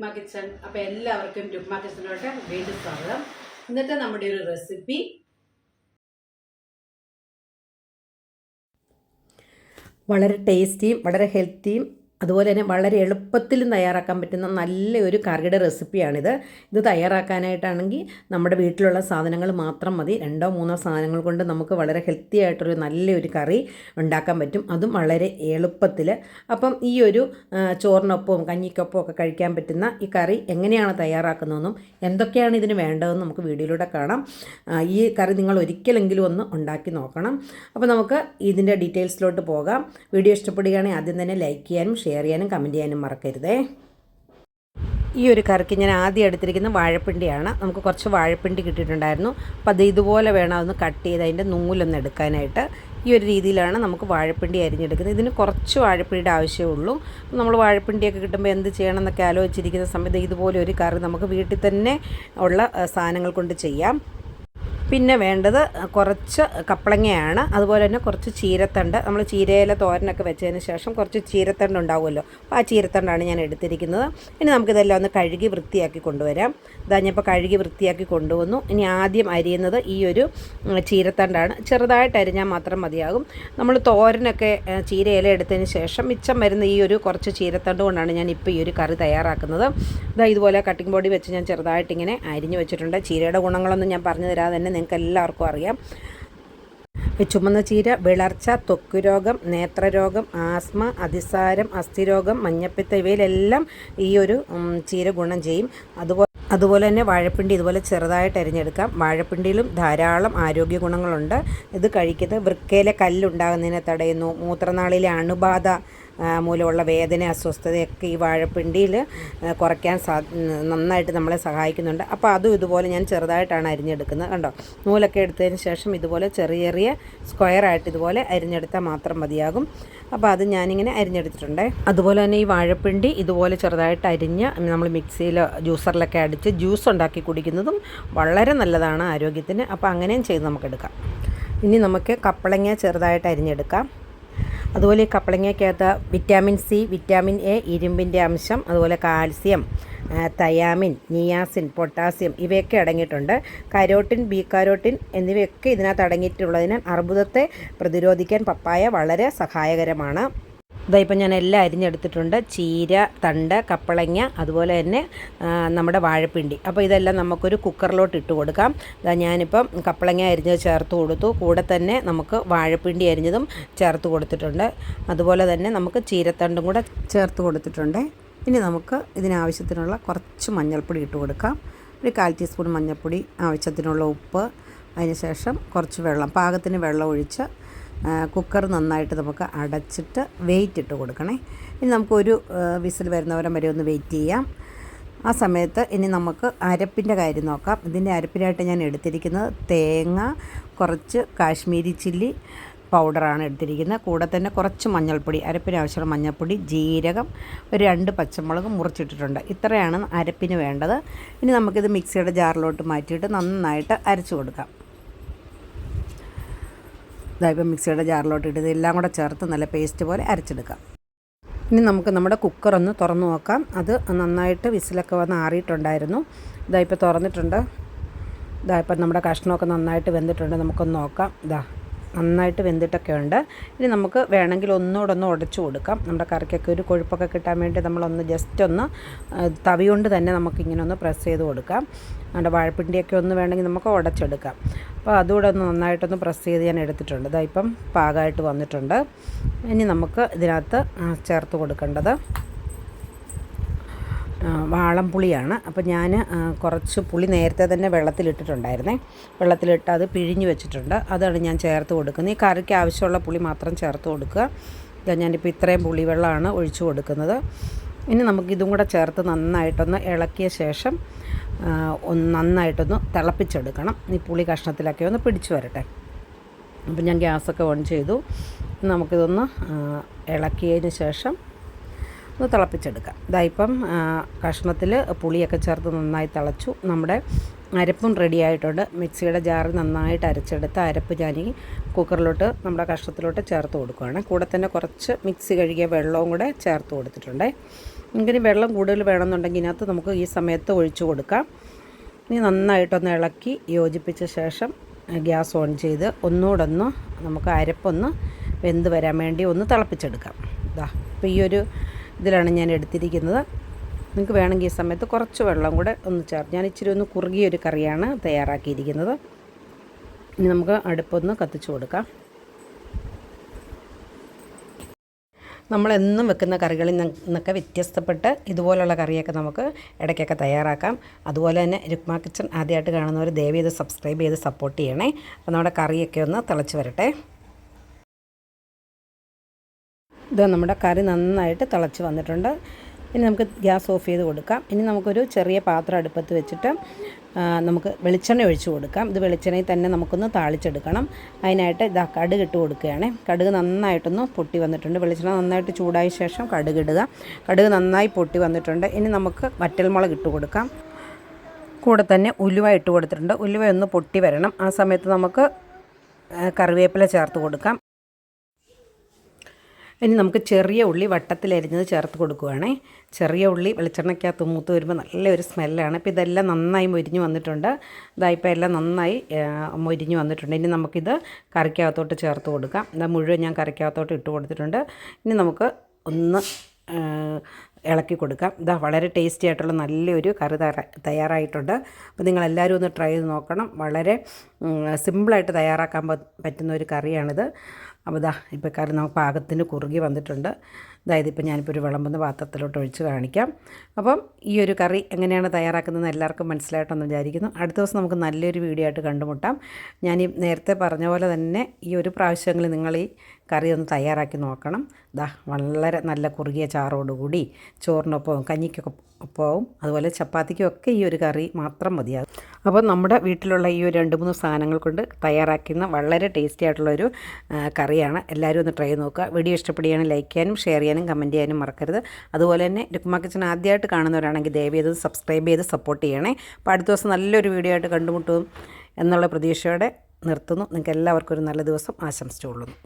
Rukma kitchen അപ്പോൾ എല്ലാവർക്കും രുക്മ കിച്ചണിലോട്ട് വീണ്ടും സ്വാഗതം. ഇന്നത്തെ നമ്മുടെ ഒരു റെസിപ്പി. വളരെ ടേസ്റ്റിയും വളരെ ഹെൽത്തിയും അതുപോലെ തന്നെ വളരെ എളുപ്പത്തിൽ തയ്യാറാക്കാൻ പറ്റുന്ന നല്ല ഒരു കറിയുടെ റെസിപ്പിയാണിത്. ഇത് തയ്യാറാക്കാനായിട്ടാണെങ്കിൽ നമ്മുടെ വീട്ടിലുള്ള സാധനങ്ങൾ മാത്രം മതി. രണ്ടോ മൂന്നോ സാധനങ്ങൾ കൊണ്ട് നമുക്ക് വളരെ ഹെൽത്തി ആയിട്ടൊരു നല്ലൊരു കറി ഉണ്ടാക്കാൻ പറ്റും. അതും വളരെ എളുപ്പത്തിൽ. അപ്പം ഈ ഒരു ചോറിനൊപ്പവും കഞ്ഞിക്കൊപ്പവും ഒക്കെ കഴിക്കാൻ പറ്റുന്ന ഈ കറി എങ്ങനെയാണ് തയ്യാറാക്കുന്നതെന്നും എന്തൊക്കെയാണ് ഇതിന് വേണ്ടതെന്നും നമുക്ക് വീഡിയോയിലൂടെ കാണാം. ഈ കറി നിങ്ങൾ ഒരിക്കലെങ്കിലും ഒന്ന് ഉണ്ടാക്കി നോക്കണം. അപ്പോൾ നമുക്ക് ഇതിന്റെ ഡീറ്റെയിൽസിലോട്ട് പോകാം. വീഡിയോ ഇഷ്ടപ്പെടുകയാണെങ്കിൽ ആദ്യം തന്നെ ലൈക്ക് ചെയ്യാനും ഷെയർ ചെയ്യാനും കമന്റ് ചെയ്യാനും മറക്കരുതേ. ഈ ഒരു കറിക്ക് ഞാൻ ആദ്യം എടുത്തിരിക്കുന്ന വാഴപ്പിണ്ടിയാണ്. നമുക്ക് കുറച്ച് വാഴപ്പിണ്ടി കിട്ടിയിട്ടുണ്ടായിരുന്നു. അപ്പോൾ അത് ഇതുപോലെ വേണം അതൊന്ന് കട്ട് ചെയ്ത് അതിന്റെ നൂലൊന്ന് എടുക്കാനായിട്ട്. ഈ ഒരു രീതിയിലാണ് നമുക്ക് വാഴപ്പിണ്ടി അരിഞ്ഞെടുക്കുന്നത്. ഇതിന് കുറച്ച് വാഴപ്പിണ്ടിയുടെ ആവശ്യമുള്ളൂ നമ്മൾ വാഴപ്പിണ്ടിയൊക്കെ കിട്ടുമ്പോൾ എന്ത് ചെയ്യണം എന്നൊക്കെ ആലോചിച്ചിരിക്കുന്ന സമയത്ത് ഇതുപോലെ ഒരു കറി നമുക്ക് വീട്ടിൽ തന്നെ ഉള്ള സാധനങ്ങൾ കൊണ്ട് ചെയ്യാം. പിന്നെ വേണ്ടത് കുറച്ച് കപ്പളങ്ങയാണ് അതുപോലെ തന്നെ കുറച്ച് ചീരത്തണ്ട്. നമ്മൾ ചീരയില തോരനൊക്കെ വെച്ചതിന് ശേഷം കുറച്ച് ചീരത്തണ്ട് ഉണ്ടാവുമല്ലോ. അപ്പോൾ ആ ചീരത്തണ്ടാണ് ഞാൻ എടുത്തിരിക്കുന്നത്. ഇനി നമുക്കിതെല്ലാം ഒന്ന് കഴുകി വൃത്തിയാക്കി കൊണ്ടുവരാം. ഇതാ ഞാനിപ്പോൾ കഴുകി വൃത്തിയാക്കി കൊണ്ടുവന്നു. ഇനി ആദ്യം അരിയുന്നത് ഈ ഒരു ചീരത്തണ്ടാണ്. ചെറുതായിട്ട് അരിഞ്ഞാൽ മാത്രം മതിയാകും. നമ്മൾ തോരനൊക്കെ ചീരയില എടുത്തതിന് ശേഷം മിച്ചം വരുന്ന ഈ ഒരു കുറച്ച് ചീരത്തണ്ട് കൊണ്ടാണ് ഞാൻ ഇപ്പോൾ ഈ ഒരു കറി തയ്യാറാക്കുന്നത്. ഇതാ ഇതുപോലെ കട്ടിംഗ് ബോർഡിൽ വെച്ച് ഞാൻ ചെറുതായിട്ട് ഇങ്ങനെ അരിഞ്ഞു വെച്ചിട്ടുണ്ട്. ചീരയുടെ ഗുണങ്ങളൊന്നും ഞാൻ പറഞ്ഞു തരാതെ തന്നെ നിങ്ങൾക്ക് എല്ലാവർക്കും അറിയാം. ചുമന്ന ചീര വിളർച്ച ത്വക്ക് രോഗം നേത്രരോഗം ആസ്മ അതിസാരം അസ്ഥിരോഗം മഞ്ഞപ്പിത്ത ഇവയിലെല്ലാം ഈ ഒരു ചീര ഗുണം ചെയ്യും. അതുപോലെ അതുപോലെ തന്നെ വാഴപ്പിണ്ടി ഇതുപോലെ ചെറുതായിട്ട് അരിഞ്ഞെടുക്കാം. വാഴപ്പിണ്ടിയിലും ധാരാളം ആരോഗ്യ ഗുണങ്ങളുണ്ട്. ഇത് കഴിക്കുന്നത് വൃക്കയിലെ കല്ലുണ്ടാകുന്നതിനെ തടയുന്നു. മൂത്രനാളിയിലെ അണുബാധ മൂലമുള്ള വേദന അസ്വസ്ഥതയൊക്കെ ഈ വാഴപ്പിണ്ടിയിൽ കുറയ്ക്കാൻ സാ നന്നായിട്ട് നമ്മളെ സഹായിക്കുന്നുണ്ട്. അപ്പോൾ അതും ഇതുപോലെ ഞാൻ ചെറുതായിട്ടാണ് അരിഞ്ഞെടുക്കുന്നത്. കണ്ടോ? നൂലൊക്കെ എടുത്തതിന് ശേഷം ഇതുപോലെ ചെറിയ ചെറിയ സ്ക്വയറായിട്ട് ഇതുപോലെ അരിഞ്ഞെടുത്താൽ മാത്രം മതിയാകും. അപ്പോൾ അത് ഞാനിങ്ങനെ അരിഞ്ഞെടുത്തിട്ടുണ്ട്. അതുപോലെ തന്നെ ഈ വാഴപ്പിണ്ടി ഇതുപോലെ ചെറുതായിട്ട് അരിഞ്ഞ് നമ്മൾ മിക്സിയിൽ ജ്യൂസറിലൊക്കെ അടിച്ച് ജ്യൂസ് ഉണ്ടാക്കി കുടിക്കുന്നതും വളരെ നല്ലതാണ് ആരോഗ്യത്തിന്. അപ്പോൾ അങ്ങനെയും ചെയ്ത് നമുക്കെടുക്കാം ഇനി നമുക്ക് കപ്പളങ്ങ ചെറുതായിട്ട് അരിഞ്ഞെടുക്കാം. അതുപോലെ കപ്പളങ്ങയ്ക്കകത്ത് വിറ്റാമിൻ സി വിറ്റാമിൻ എ ഇരുമ്പിന്റെ അംശം അതുപോലെ കാൽസ്യം തയാമിൻ നിയാസിൻ പൊട്ടാസ്യം ഇവയൊക്കെ അടങ്ങിയിട്ടുണ്ട്. കരോട്ടിൻ ബി കരോട്ടിൻ എന്നിവയൊക്കെ ഇതിനകത്ത് അടങ്ങിയിട്ടുള്ളതിനാൽ അർബുദത്തെ പ്രതിരോധിക്കാൻ പപ്പായ വളരെ സഹായകരമാണ്. ഇതാ ഇപ്പം ഞാൻ എല്ലാം അരിഞ്ഞെടുത്തിട്ടുണ്ട്. ചീര തണ്ട് കപ്പളങ്ങ അതുപോലെ തന്നെ നമ്മുടെ വാഴപ്പിണ്ടി. അപ്പോൾ ഇതെല്ലാം നമുക്കൊരു കുക്കറിലോട്ട് ഇട്ട് കൊടുക്കാം. ഇതാ ഞാനിപ്പം കപ്പളങ്ങ അരിഞ്ഞത് ചേർത്ത് കൊടുത്തു. കൂടെ തന്നെ നമുക്ക് വാഴപ്പിണ്ടി അരിഞ്ഞതും ചേർത്ത് കൊടുത്തിട്ടുണ്ട്. അതുപോലെ തന്നെ നമുക്ക് ചീരത്തണ്ടും കൂടെ ചേർത്ത് കൊടുത്തിട്ടുണ്ട്. ഇനി നമുക്ക് ഇതിനാവശ്യത്തിനുള്ള കുറച്ച് മഞ്ഞൾപ്പൊടി ഇട്ട് കൊടുക്കാം. ഒരു കാൽ ടീസ്പൂൺ മഞ്ഞൾപ്പൊടി ആവശ്യത്തിനുള്ള ഉപ്പ് അതിനുശേഷം കുറച്ച് വെള്ളം പാകത്തിന് വെള്ളം ഒഴിച്ച് കുക്കർ നന്നായിട്ട് നമുക്ക് അടച്ചിട്ട് വെയിറ്റ് ഇട്ട് കൊടുക്കണേ. ഇനി നമുക്കൊരു വിസിൽ വരുന്നവരം വരെ ഒന്ന് വെയിറ്റ് ചെയ്യാം. ആ സമയത്ത് ഇനി നമുക്ക് അരപ്പിന്റെ കാര്യം നോക്കാം. ഇതിന്റെ അരപ്പിനായിട്ട് ഞാൻ എടുത്തിരിക്കുന്നത് തേങ്ങ കുറച്ച് കാശ്മീരി ചില്ലി പൗഡറാണ് എടുത്തിരിക്കുന്നത്. കൂടെ തന്നെ കുറച്ച് മഞ്ഞൾപ്പൊടി അരപ്പിന് ആവശ്യമുള്ള മഞ്ഞൾപ്പൊടി ജീരകം ഒരു രണ്ട് പച്ചമുളക് മുറിച്ചിട്ടിട്ടുണ്ട്. ഇത്രയാണ് അരപ്പിന് വേണ്ടത്. ഇനി നമുക്കിത് മിക്സിയുടെ ജാറിലോട്ട് മാറ്റിയിട്ട് നന്നായിട്ട് അരച്ചു കൊടുക്കാം. ഇതായിപ്പോൾ മിക്സിയുടെ ജാറിലോട്ട് ഇട്ട് ഇതെല്ലാം കൂടെ ചേർത്ത് നല്ല പേസ്റ്റ് പോലെ അരച്ചെടുക്കാം. ഇനി നമുക്ക് നമ്മുടെ കുക്കർ ഒന്ന് തുറന്നു നോക്കാം. അത് നന്നായിട്ട് വിസിലൊക്കെ വന്ന് ആറിയിട്ടുണ്ടായിരുന്നു. ഇതായിപ്പോൾ തുറന്നിട്ടുണ്ട്. ഇതായിപ്പോൾ നമ്മുടെ കഷ്ണമൊക്കെ നന്നായിട്ട് വെന്തിട്ടുണ്ട്. നമുക്കൊന്ന് നോക്കാം. ഇതാ. നന്നായിട്ട് വെന്തിട്ടൊക്കെ ഉണ്ട്. ഇനി നമുക്ക് വേണമെങ്കിൽ ഒന്നുകൂടെ ഒന്ന് ഉടച്ചു കൊടുക്കാം. നമ്മുടെ കറിക്കൊക്കെ ഒരു കൊഴുപ്പൊക്കെ കിട്ടാൻ വേണ്ടി നമ്മളൊന്ന് ജസ്റ്റ് ഒന്ന് തവി കൊണ്ട് തന്നെ നമുക്കിങ്ങനെ ഒന്ന് പ്രസ് ചെയ്ത് കൊടുക്കാം. നമ്മുടെ വാഴപ്പിണ്ടിയൊക്കെ ഒന്ന് വേണമെങ്കിൽ നമുക്ക് ഉടച്ചെടുക്കാം. അപ്പോൾ അതുകൂടെ ഒന്ന് നന്നായിട്ടൊന്ന് പ്രസ് ചെയ്ത് ഞാൻ എടുത്തിട്ടുണ്ട്. ഇതാ ഇപ്പം പാകമായിട്ട് വന്നിട്ടുണ്ട്. ഇനി നമുക്ക് ഇതിനകത്ത് ചേർത്ത് കൊടുക്കേണ്ടത് വാളംപുളിയാണ് അപ്പോൾ ഞാൻ കുറച്ച് പുളി നേരത്തെ തന്നെ വെള്ളത്തിലിട്ടിട്ടുണ്ടായിരുന്നേ. വെള്ളത്തിലിട്ട് അത് പിഴിഞ്ഞ് വെച്ചിട്ടുണ്ട്. അതാണ് ഞാൻ ചേർത്ത് കൊടുക്കുന്നത്. ഈ കറിക്ക് ആവശ്യമുള്ള പുളി മാത്രം ചേർത്ത് കൊടുക്കുക. ഇതാ ഞാനിപ്പോൾ ഇത്രയും പുളി വെള്ളമാണ് ഒഴിച്ചു കൊടുക്കുന്നത്. ഇനി നമുക്ക് ഇതും കൂടെ ചേർത്ത് നന്നായിട്ടൊന്ന് ഇളക്കിയ ശേഷം ഒന്ന് നന്നായിട്ടൊന്ന് തിളപ്പിച്ചെടുക്കണം. ഈ പുളി കഷ്ണത്തിലൊക്കെ ഒന്ന് പിടിച്ചു വരട്ടെ. അപ്പം ഞാൻ ഗ്യാസൊക്കെ ഓൺ ചെയ്തു. നമുക്കിതൊന്ന് ഇളക്കിയതിന് ശേഷം ഒന്ന് തിളപ്പിച്ചെടുക്കാം. ഇതാ ഇപ്പം കഷ്ണത്തിൽ പുളിയൊക്കെ ചേർത്ത് നന്നായി തിളച്ചു. നമ്മുടെ അരപ്പും റെഡി ആയിട്ടുണ്ട്. മിക്സിയുടെ ജാറ് നന്നായിട്ട് അരച്ചെടുത്ത് അരപ്പ് ഞാൻ ഈ കുക്കറിലോട്ട് നമ്മുടെ കഷ്ണത്തിലോട്ട് ചേർത്ത് കൊടുക്കുകയാണ് കൂടെ തന്നെ കുറച്ച് മിക്സി കഴുകിയ വെള്ളവും കൂടെ ചേർത്ത് കൊടുത്തിട്ടുണ്ട്. ഇങ്ങനെ വെള്ളം കൂടുതൽ വേണമെന്നുണ്ടെങ്കിൽ ഇതിനകത്ത് നമുക്ക് ഈ സമയത്ത് ഒഴിച്ചു കൊടുക്കാം. ഇനി നന്നായിട്ടൊന്ന് ഇളക്കി യോജിപ്പിച്ച ശേഷം ഗ്യാസ് ഓൺ ചെയ്ത് ഒന്നുകൂടെ ഒന്ന് നമുക്ക് അരപ്പൊന്ന് വെന്ത് വരാൻ വേണ്ടി ഒന്ന് തിളപ്പിച്ചെടുക്കാം. ഇതാ അപ്പോൾ ഈ ഒരു ഇതിലാണ് ഞാൻ എടുത്തിരിക്കുന്നത്. നിങ്ങൾക്ക് വേണമെങ്കിൽ ഈ സമയത്ത് കുറച്ച് വെള്ളം കൂടെ ഒന്ന് ചേർത്ത് ഞാൻ ഇച്ചിരി ഒന്ന് കുറുകിയൊരു കറിയാണ് തയ്യാറാക്കിയിരിക്കുന്നത്. ഇനി നമുക്ക് അടുപ്പൊന്ന് കത്തിച്ചു കൊടുക്കാം. നമ്മളെന്നും വെക്കുന്ന കറികളിൽ നിന്നൊക്കെ വ്യത്യസ്തപ്പെട്ട് ഇതുപോലുള്ള കറിയൊക്കെ നമുക്ക് ഇടയ്ക്കൊക്കെ തയ്യാറാക്കാം. അതുപോലെ തന്നെ രുക്മ കിച്ചൺ ആദ്യമായിട്ട് കാണുന്നവർ ദയവ് ചെയ്ത് സബ്സ്ക്രൈബ് ചെയ്ത് സപ്പോർട്ട് ചെയ്യണേ. അപ്പോൾ നമ്മുടെ കറിയൊക്കെ ഒന്ന് തിളച്ച് വരട്ടെ. ഇത് നമ്മുടെ കറി നന്നായിട്ട് തിളച്ച് വന്നിട്ടുണ്ട്. ഇനി നമുക്ക് ഗ്യാസ് ഓഫ് ചെയ്ത് കൊടുക്കാം. ഇനി നമുക്കൊരു ചെറിയ പാത്രം അടുപ്പത്ത് വെച്ചിട്ട് നമുക്ക് വെളിച്ചെണ്ണ ഒഴിച്ചു കൊടുക്കാം. ഇത് വെളിച്ചെണ്ണയിൽ തന്നെ നമുക്കൊന്ന് താളിച്ചെടുക്കണം. അതിനായിട്ട് ഇതാ കടുക് ഇട്ട് കൊടുക്കുകയാണ്. കടുക് നന്നായിട്ടൊന്ന് പൊട്ടി വന്നിട്ടുണ്ട്. വെളിച്ചെണ്ണ നന്നായിട്ട് ചൂടായ ശേഷം കടുക് ഇടുക. കടുക് നന്നായി പൊട്ടി വന്നിട്ടുണ്ട്. ഇനി നമുക്ക് വറ്റൽമുളക് ഇട്ട് കൊടുക്കാം. കൂടെ തന്നെ ഉലുവ ഇട്ട് കൊടുത്തിട്ടുണ്ട്. ഉലുവ ഒന്ന് പൊട്ടി വരണം. ആ സമയത്ത് നമുക്ക് കറിവേപ്പില ചേർത്ത് കൊടുക്കാം. ഇനി നമുക്ക് ചെറിയ ഉള്ളി വട്ടത്തിലരിഞ്ഞത് ചേർത്ത് കൊടുക്കുവാണേ. ചെറിയ ഉള്ളി വെളിച്ചെണ്ണയ്ക്കകത്ത് മൂത്ത് വരുമ്പോൾ നല്ലൊരു സ്മെല്ലാണ്. അപ്പോൾ ഇതെല്ലാം നന്നായി മൊരിഞ്ഞ് വന്നിട്ടുണ്ട്. ഇതായിപ്പോൾ എല്ലാം നന്നായി മൊരിഞ്ഞു വന്നിട്ടുണ്ട്. ഇനി നമുക്കിത് കറിക്കകത്തോട്ട് ചേർത്ത് കൊടുക്കാം. ഇതാ മുഴുവൻ ഞാൻ കറിക്കകത്തോട്ട് ഇട്ട് കൊടുത്തിട്ടുണ്ട്. ഇനി നമുക്ക് ഒന്ന് ഇളക്കി കൊടുക്കാം. ഇതാ വളരെ ടേസ്റ്റി ആയിട്ടുള്ള നല്ലൊരു കറി തയ്യാറായിട്ടുണ്ട്. അപ്പോൾ നിങ്ങളെല്ലാവരും ഒന്ന് ട്രൈ ചെയ്ത് നോക്കണം. വളരെ സിമ്പിളായിട്ട് തയ്യാറാക്കാൻ പറ്റുന്ന ഒരു കറിയാണിത്. അപ്പോൾ ഇതാ ഇപ്പോൾ കറി നമുക്ക് പാകത്തിന് കുറുകി വന്നിട്ടുണ്ട്. അതായത് ഇപ്പോൾ ഞാനിപ്പോൾ ഒരു വിളമ്പുന്ന പാത്രത്തിലോട്ട് ഒഴിച്ച് കാണിക്കാം. അപ്പം ഈ ഒരു കറി എങ്ങനെയാണ് തയ്യാറാക്കുന്നതെന്ന് എല്ലാവർക്കും മനസ്സിലായിട്ടെന്ന് വിചാരിക്കുന്നു. അടുത്ത ദിവസം നമുക്ക് നല്ലൊരു വീഡിയോ ആയിട്ട് കണ്ടുമുട്ടാം. ഞാൻ ഈ നേരത്തെ പറഞ്ഞ പോലെ തന്നെ ഈ ഒരു പ്രാവശ്യങ്ങളിൽ നിങ്ങൾ ഈ കറി ഒന്ന് തയ്യാറാക്കി നോക്കണം. ദാ വളരെ നല്ല കുറുകിയ ചാറോടുകൂടി ചോറിനൊപ്പവും കഞ്ഞിക്കൊക്കെ ഒപ്പവും അതുപോലെ ചപ്പാത്തിക്കും ഒക്കെ ഈ ഒരു കറി മാത്രം മതിയാകും. അപ്പോൾ നമ്മുടെ വീട്ടിലുള്ള ഈ ഒരു രണ്ട് മൂന്ന് സാധനങ്ങൾ കൊണ്ട് തയ്യാറാക്കുന്ന വളരെ ടേസ്റ്റി ആയിട്ടുള്ളൊരു കറിയാണ്. എല്ലാവരും ഒന്ന് ട്രൈ നോക്കുക. വീഡിയോ ഇഷ്ടപ്പെടുകയാണെങ്കിൽ ലൈക്ക് ചെയ്യാനും ഷെയർ ചെയ്യാനും കമന്റ് ചെയ്യാനും മറക്കരുത്. അതുപോലെ തന്നെ രുക്മാ കിച്ചൻ ആദ്യമായിട്ട് കാണുന്നവരാണെങ്കിൽ ദയവ് ചെയ്ത് സബ്സ്ക്രൈബ് ചെയ്ത് സപ്പോർട്ട് ചെയ്യണേ. അപ്പോൾ അടുത്ത ദിവസം നല്ലൊരു വീഡിയോ ആയിട്ട് കണ്ടുമുട്ടും എന്നുള്ള പ്രതീക്ഷയോടെ നിർത്തുന്നു. നിങ്ങൾക്ക് എല്ലാവർക്കും ഒരു നല്ല ദിവസം ആശംസിച്ചുകൊള്ളുന്നു.